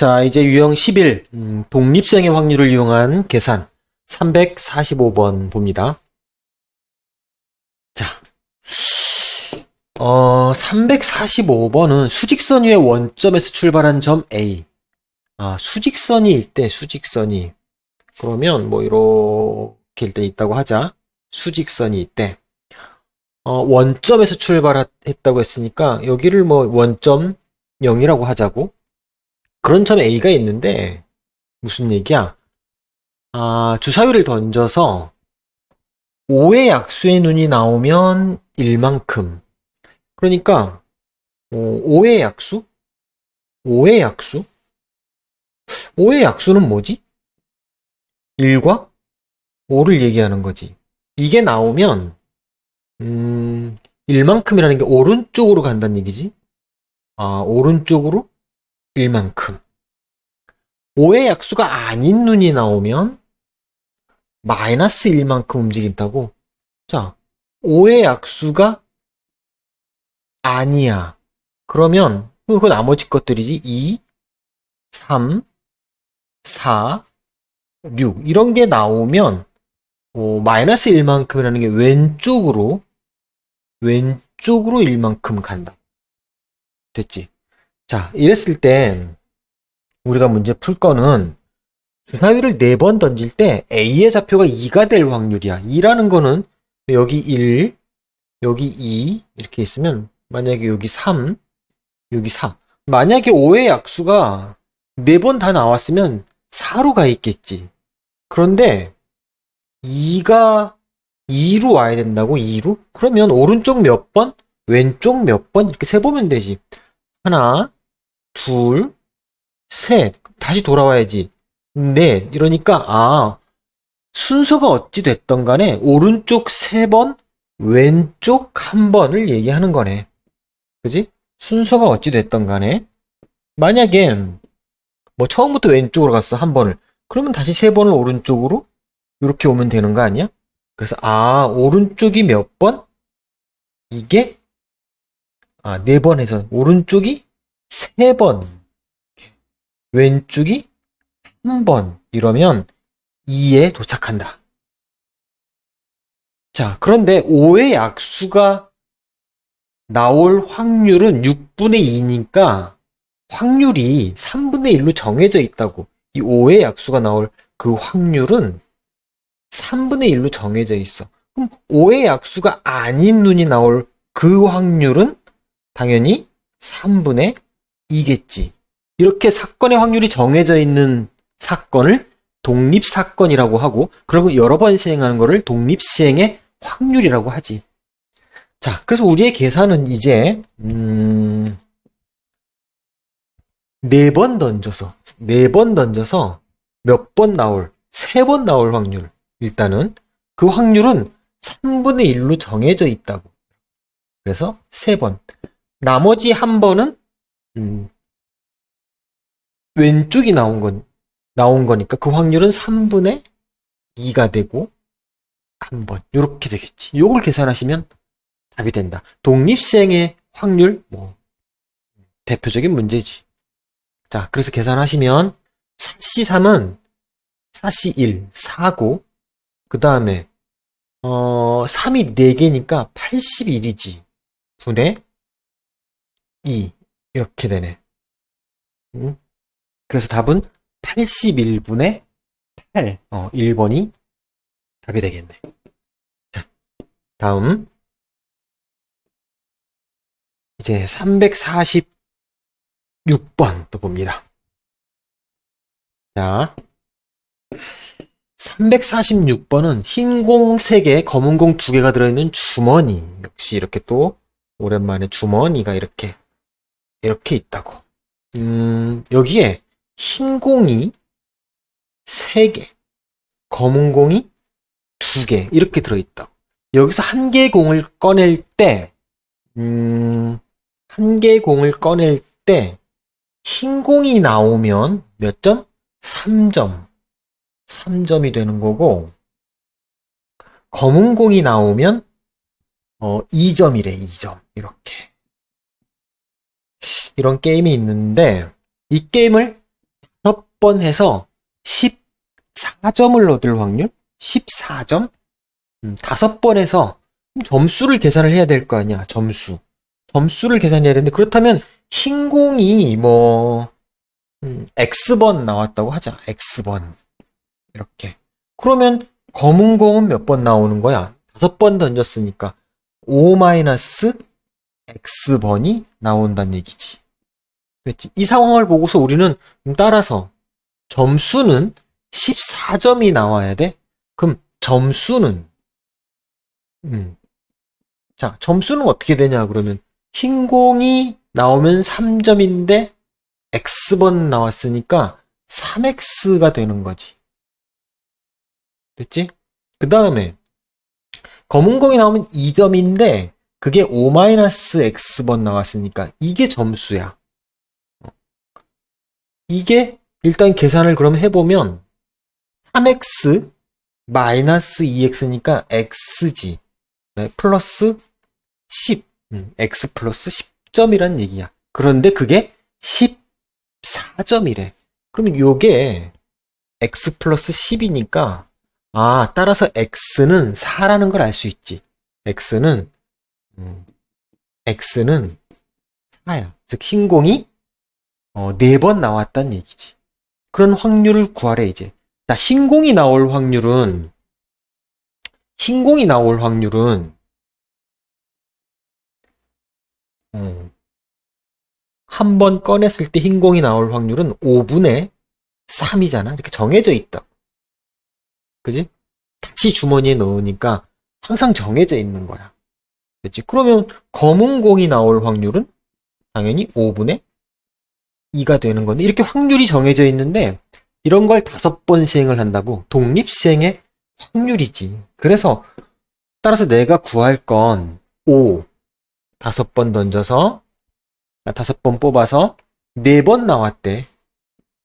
자, 이제 유형 11, 음, 독립생의 확률을 이용한 계산 345번 봅니다. 자, 어, 345번은 수직선 위의 원점에서 출발한 점 A. 아, 수직선이 있대, 수직선이. 그러면 뭐 이렇게 일단 있다고 하자. 수직선이 있대. 어, 원점에서 출발했다고 했으니까 여기를 뭐 원점 0이라고 하자고. 그런 점 A가 있는데 무슨 얘기야? 아, 주사위를 던져서 5의 약수의 눈이 나오면 1만큼. 그러니까 어, 5의 약수? 5의 약수? 5의 약수는 뭐지? 1과 5를 얘기하는 거지. 이게 나오면 음, 1만큼이라는 게 오른쪽으로 간다는 얘기지? 아, 오른쪽으로 1만큼. 5의 약수가 아닌 눈이 나오면 마이너스 1만큼 움직인다고? 자, 5의 약수가 아니야. 그러면 그 나머지 것들이지 2, 3, 4, 6 이런 게 나오면 어, 마이너스 1만큼이라는 게 왼쪽으로 왼쪽으로 1만큼 간다. 됐지? 자, 이랬을 땐 우리가 문제 풀 거는 주사위를 4번 던질 때 A의 좌표가 2가 될 확률이야. 2라는 거는 여기 1, 여기 2 이렇게 있으면 만약에 여기 3, 여기 4. 만약에 5의 약수가 4번 다 나왔으면 4로 가 있겠지. 그런데 2가 2로 와야 된다고? 2로? 그러면 오른쪽 몇 번? 왼쪽 몇 번? 이렇게 세 보면 되지. 하나, 둘, 셋. 다시 돌아와야지. 넷. 이러니까, 아, 순서가 어찌 됐던 간에 오른쪽 세 번, 왼쪽 한 번을 얘기하는 거네. 그지? 순서가 어찌 됐던 간에. 만약에, 뭐 처음부터 왼쪽으로 갔어, 한 번을. 그러면 다시 세 번을 오른쪽으로 이렇게 오면 되는 거 아니야? 그래서 아 오른쪽이 몇 번? 이게 아 네번 해서 오른쪽이 세 번, 왼쪽이 한 번 이러면 2에 도착한다. 자 그런데 5의 약수가 나올 확률은 6분의 2니까 확률이 3분의 1로 정해져 있다고. 이 5의 약수가 나올 그 확률은 3분의 1로 정해져 있어. 그럼 5의 약수가 아닌 눈이 나올 그 확률은 당연히 3분의 2겠지. 이렇게 사건의 확률이 정해져 있는 사건을 독립 사건이라고 하고, 그리고 여러 번 시행하는 거를 독립 시행의 확률이라고 하지. 자, 그래서 우리의 계산은 이제, 음, 네 번 던져서, 네 번 던져서 몇 번 나올, 세 번 나올 확률. 일단은 그 확률은 3분의 1로 정해져 있다고. 그래서 세 번. 나머지 한 번은 음, 왼쪽이 나온 건 나온 거니까 그 확률은 3분의 2가 되고 한 번. 이렇게 되겠지. 요걸 계산하시면 답이 된다. 독립시행의 확률 뭐 대표적인 문제지. 자, 그래서 계산하시면 4C3은 4C 1, 4고 그 다음에 어 3이 4개니까 81이지. 분의 2 이렇게 되네. 음? 그래서 답은 81분의 8. 어, 1번이 답이 되겠네. 자, 다음 이제 346번 또 봅니다. 자, 346번은 흰 공 3개, 검은 공 2개가 들어있는 주머니. 역시 이렇게 또 오랜만에 주머니가 이렇게 이렇게 있다고. 음, 여기에 흰 공이 3개, 검은 공이 2개 이렇게 들어있다고. 여기서 한 개의 공을 꺼낼 때, 음, 한 개의 공을 꺼낼 때, 흰 공이 나오면 몇 점? 3점. 3점이 되는 거고, 검은 공이 나오면, 어, 2점이래, 2점. 이렇게. 이런 게임이 있는데, 이 게임을 번 해서 14점을 얻을 확률? 14점? 음, 다섯 번 해서 점수를 계산을 해야 될 거 아니야, 점수. 점수를 계산해야 되는데, 그렇다면 흰 공이 뭐, 음, X번 나왔다고 하자, X번. 이렇게. 그러면 검은 공은 몇 번 나오는 거야? 다섯 번 던졌으니까 5-X번이 나온다는 얘기지. 됐지? 이 상황을 보고서 우리는 따라서 점수는 14점이 나와야 돼? 그럼 점수는 음. 자, 점수는 어떻게 되냐 그러면 흰 공이 나오면 3점인데 X번 나왔으니까 3X가 되는 거지. 됐지? 그 다음에 검은 공이 나오면 2점인데 그게 5-X번 나왔으니까 이게 점수야. 이게 일단 계산을 그럼 해보면 3x 마이너스 2x니까 x지. 네, 플러스 10. 음, x 플러스 10점이란 얘기야. 그런데 그게 14점이래. 그러면 요게 x 플러스 10이니까 아, 따라서 x는 4라는 걸 알 수 있지. x는 음, x는 4야. 즉 흰공이 어, 4번 나왔단 얘기지. 그런 확률을 구하래 이제. 자, 흰공이 나올 확률은 흰공이 나올 확률은 음, 한번 꺼냈을 때 흰공이 나올 확률은 5분의 3이잖아. 이렇게 정해져 있다. 그지? 다시 주머니에 넣으니까 항상 정해져 있는 거야. 그치? 그러면 검은 공이 나올 확률은 당연히 5분의 2가 되는 건데 이렇게 확률이 정해져 있는데 이런 걸 다섯 번 시행을 한다고 독립 시행의 확률이지. 그래서 따라서 내가 구할 건 5. 다섯 번 던져서 아, 다섯 번 뽑아서 네 번 나왔대.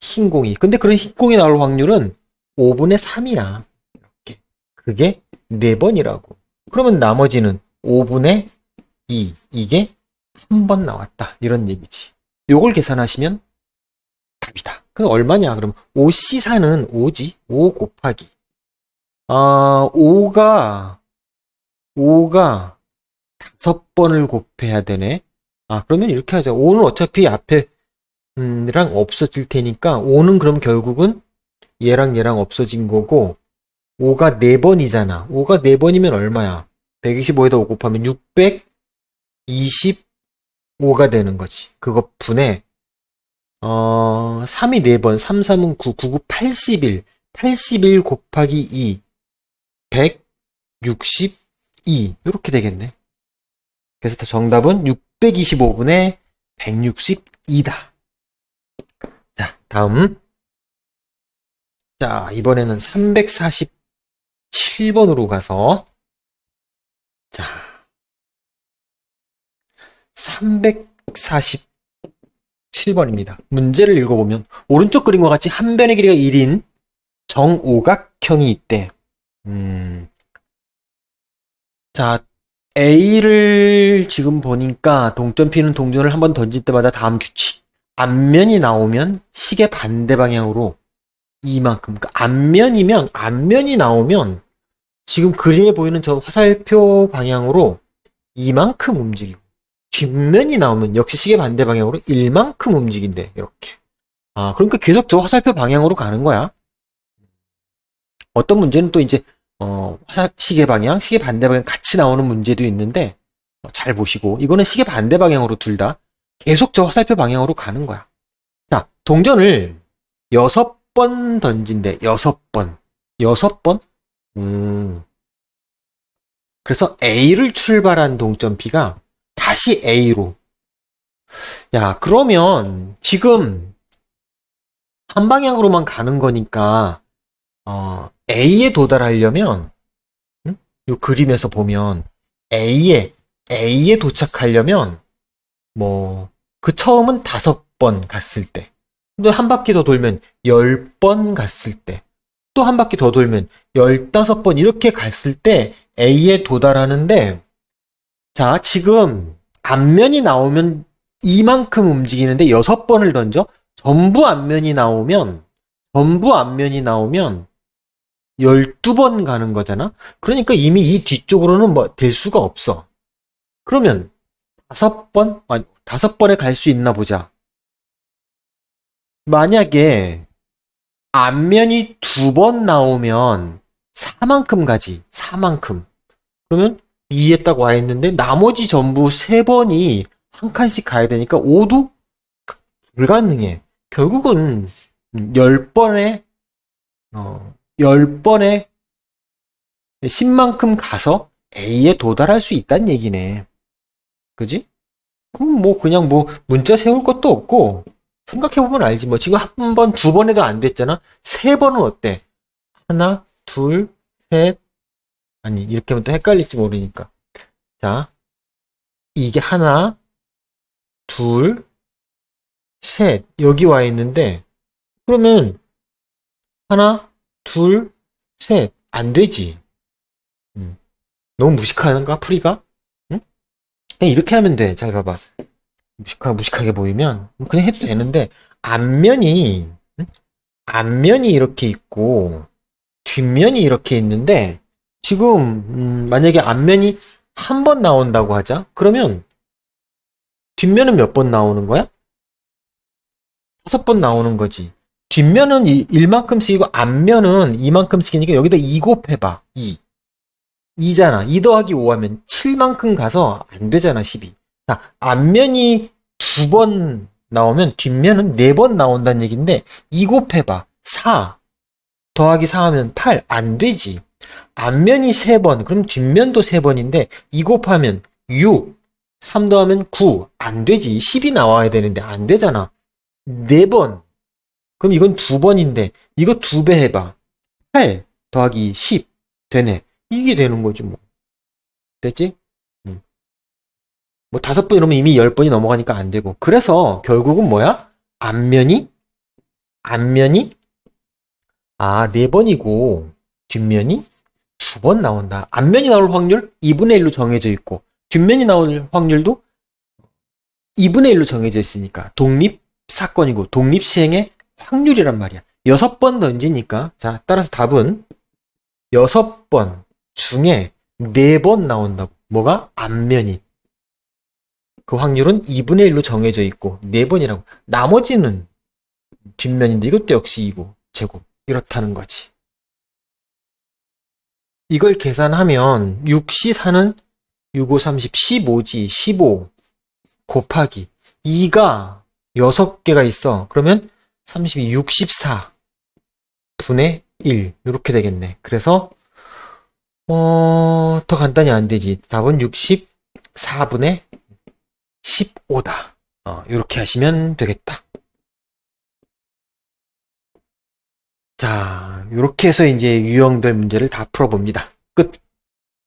흰 공이. 근데 그런 흰 공이 나올 확률은 5분의 3이야. 이렇게. 그게 네 번이라고. 그러면 나머지는 5분의 2. 이게 한 번 나왔다. 이런 얘기지. 요걸 계산하시면 답이다. 그럼 얼마냐? 그럼 5C4는 5지. 5 곱하기. 아, 5가, 5가 다섯 번을 곱해야 되네. 아, 그러면 이렇게 하자. 5는 어차피 앞에, 음, 랑 없어질 테니까, 5는 그럼 결국은 얘랑 얘랑 없어진 거고, 5가 4번이잖아. 5가 4번이면 얼마야? 125에다 5 곱하면 625가 되는 거지. 그것 분에, 어, 3이 4번, 3, 3은 9, 9, 9, 81. 81 곱하기 2. 162. 이렇게 되겠네. 그래서 정답은 625분의 162다. 자, 다음. 자, 이번에는 347번으로 가서, 자, 347번입니다. 문제를 읽어보면, 오른쪽 그림과 같이 한 변의 길이가 1인 정오각형이 있대. 음. 자, A를 지금 보니까 동점 P는 동전을 한 번 던질 때마다 다음 규칙. 앞면이 나오면 시계 반대 방향으로 이만큼. 그러니까 앞면이면, 앞면이 나오면 지금 그림에 보이는 저 화살표 방향으로 이만큼 움직이고, 뒷면이 나오면 역시 시계 반대 방향으로 일만큼 움직인대. 이렇게. 아, 그러니까 계속 저 화살표 방향으로 가는 거야. 어떤 문제는 또 이제 어, 화살, 시계 방향, 시계 반대 방향 같이 나오는 문제도 있는데 어, 잘 보시고 이거는 시계 반대 방향으로 둘 다 계속 저 화살표 방향으로 가는 거야. 자, 동전을 여섯 번 던진대. 여섯 번. 여섯 번? 음. 그래서 A를 출발한 동점 B가 다시 A로. 야, 그러면 지금 한 방향으로만 가는 거니까 어, A에 도달하려면 음? 이 그림에서 보면 A에 A에 도착하려면 뭐 그 처음은 다섯 번 갔을 때, 또 한 바퀴 더 돌면 열 번 갔을 때, 또 한 바퀴 더 돌면 열다섯 번 이렇게 갔을 때 A에 도달하는데, 자 지금 앞면이 나오면 이만큼 움직이는데 여섯 번을 던져 전부 앞면이 나오면 전부 앞면이 나오면 12번 가는 거잖아? 그러니까 이미 이 뒤쪽으로는 뭐 될 수가 없어. 그러면 다섯 번? 아니, 다섯 번에 갈 수 있나 보자. 만약에 앞면이 두 번 나오면 4만큼 가지. 4만큼. 그러면 2했다고 와 있는데 나머지 전부 세 번이 한 칸씩 가야 되니까 5도 불가능해. 결국은 10번에 어, 10번에 10만큼 가서 A에 도달할 수 있다는 얘기네. 그지? 그럼 뭐 그냥 뭐 문자 세울 것도 없고 생각해보면 알지 뭐 지금 한 번, 두 번에도 안 됐잖아. 세 번은 어때? 하나, 둘, 셋 아니 이렇게 하면 또 헷갈릴지 모르니까 자 이게 하나, 둘, 셋 여기 와 있는데 그러면 하나, 둘, 셋 안 되지. 음. 너무 무식한가 풀이가? 응? 그냥 이렇게 하면 돼. 잘 봐봐. 무식하, 무식하게 보이면 그냥 해도 되는데 앞면이 응? 앞면이 이렇게 있고 뒷면이 이렇게 있는데 지금 음, 만약에 앞면이 한 번 나온다고 하자. 그러면 뒷면은 몇 번 나오는 거야? 다섯 번 나오는 거지. 뒷면은 이- 1만큼씩이고 앞면은 2만큼씩이니까 여기다 2 곱해봐. 2. 2잖아. 2 더하기 5 하면 7만큼 가서 안 되잖아, 12. 자, 앞면이 두 번 나오면 뒷면은 네 번 나온다는 얘기인데 2 곱해봐. 4. 더하기 4 하면 8. 안 되지. 앞면이 3번, 그럼 뒷면도 3번인데 2 곱하면 6. 3 더하면 9. 안 되지. 10이 나와야 되는데 안 되잖아. 4번. 그럼 이건 두 번인데 이거 두배 해봐. 8 더하기 10 되네. 이게 되는 거지 뭐. 됐지? 음. 뭐 다섯 번 이러면 이미 열 번이 넘어가니까 안 되고. 그래서 결국은 뭐야? 앞면이 앞면이 아, 네 번이고 뒷면이 두 번 나온다. 앞면이 나올 확률 2분의 1로 정해져 있고 뒷면이 나올 확률도 2분의 1로 정해져 있으니까 독립 사건이고 독립 시행의 확률이란 말이야. 여섯 번 던지니까 자 따라서 답은 여섯 번 중에 네 번 나온다고. 뭐가 앞면이 그 확률은 2분의 1로 정해져 있고 네 번이라고. 나머지는 뒷면인데 이것도 역시 2고 제곱 이렇다는 거지. 이걸 계산하면 6시 4는 6, 5, 30, 15지 15 곱하기 2가 6개가 있어. 그러면 32, 64 분의 1 이렇게 되겠네. 그래서 어, 더 간단히 안 되지. 답은 64분의 15다. 어, 이렇게 하시면 되겠다. 자, 이렇게 해서 이제 유형별 문제를 다 풀어봅니다. 끝.